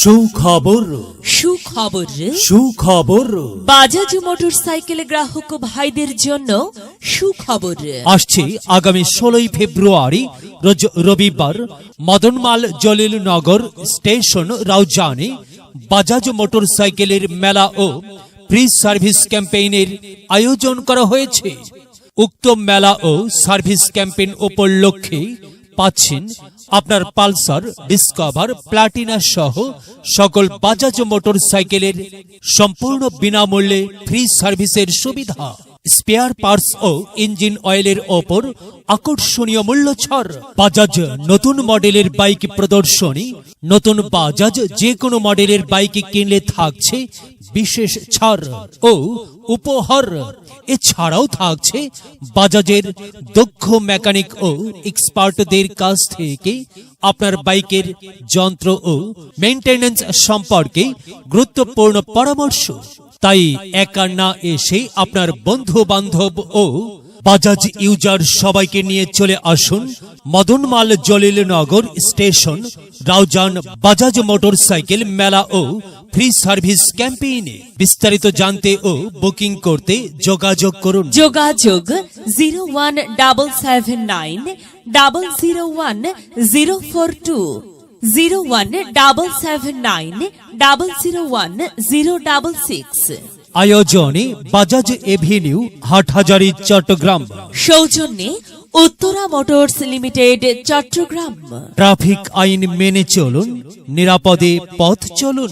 সুখবর। সুখবর। সুখবর। বাজাজ মোটর সাইকেল গ্রাহক ভাইদের জন্য সুখবর। আসছে আগামী ষোলোই ফেব্রুয়ারি রোজ রবিবার মদনমাল জলিল নগর স্টেশন রাউজানে। বাজাজ মোটর সাইকেলের মেলা ও ফ্রি সার্ভিস ক্যাম্পেইনের আয়োজন করা হয়েছে। উক্ত মেলা ও সার্ভিস ক্যাম্পেইন উপলক্ষে পাচ্ছেন আপনার পালসার ডিসকভার প্লাটিনা সহ সকল বাজাজ মোটর সাইকেলের সম্পূর্ণ বিনামূল্যে ফ্রি সার্ভিসের সুবিধা। স্পেয়ার পার্টস ও ইঞ্জিন অয়েলের ওপর আকর্ষণীয় মূল্য ছাড়। বাজাজ নতুন মডেলের বাইক প্রদর্শনী নতুন বাজাজ যে কোনো মডেলের বাইক কিনলে থাকছে বিশেষ ছাড় ও উপহার। এছাড়াও থাকছে বাজাজের দক্ষ মেকানিক ও এক্সপার্টদের কাছ থেকে আপনার বাইকের যন্ত্র ও মেইনটেনেন্স সম্পর্কে গুরুত্বপূর্ণ পরামর্শ। তাই একা না এসে আপনার বন্ধু বান্ধব ও বাজাজ ইউজার সবাইকে নিয়ে চলে আসুন Madanmal Jalilnagar station, Raozan Bajaj motorcycle মেলা ও ফ্রি সার্ভিস ক্যাম্পেইনে। বিস্তারিত জানতে ও বুকিং করতে যোগাযোগ করুন। যোগাযোগ zero one double seven nine double zero one zero four two, zero one double seven nine double zero one zero double six. আয়োজনে বাজাজ এভিনিউ হাটহাজারি চট্টগ্রাম। সৌজন্যে Uttara motors limited Chattogram. Traffic আইন মেনে চলুন নিরাপদে পথ চলুন।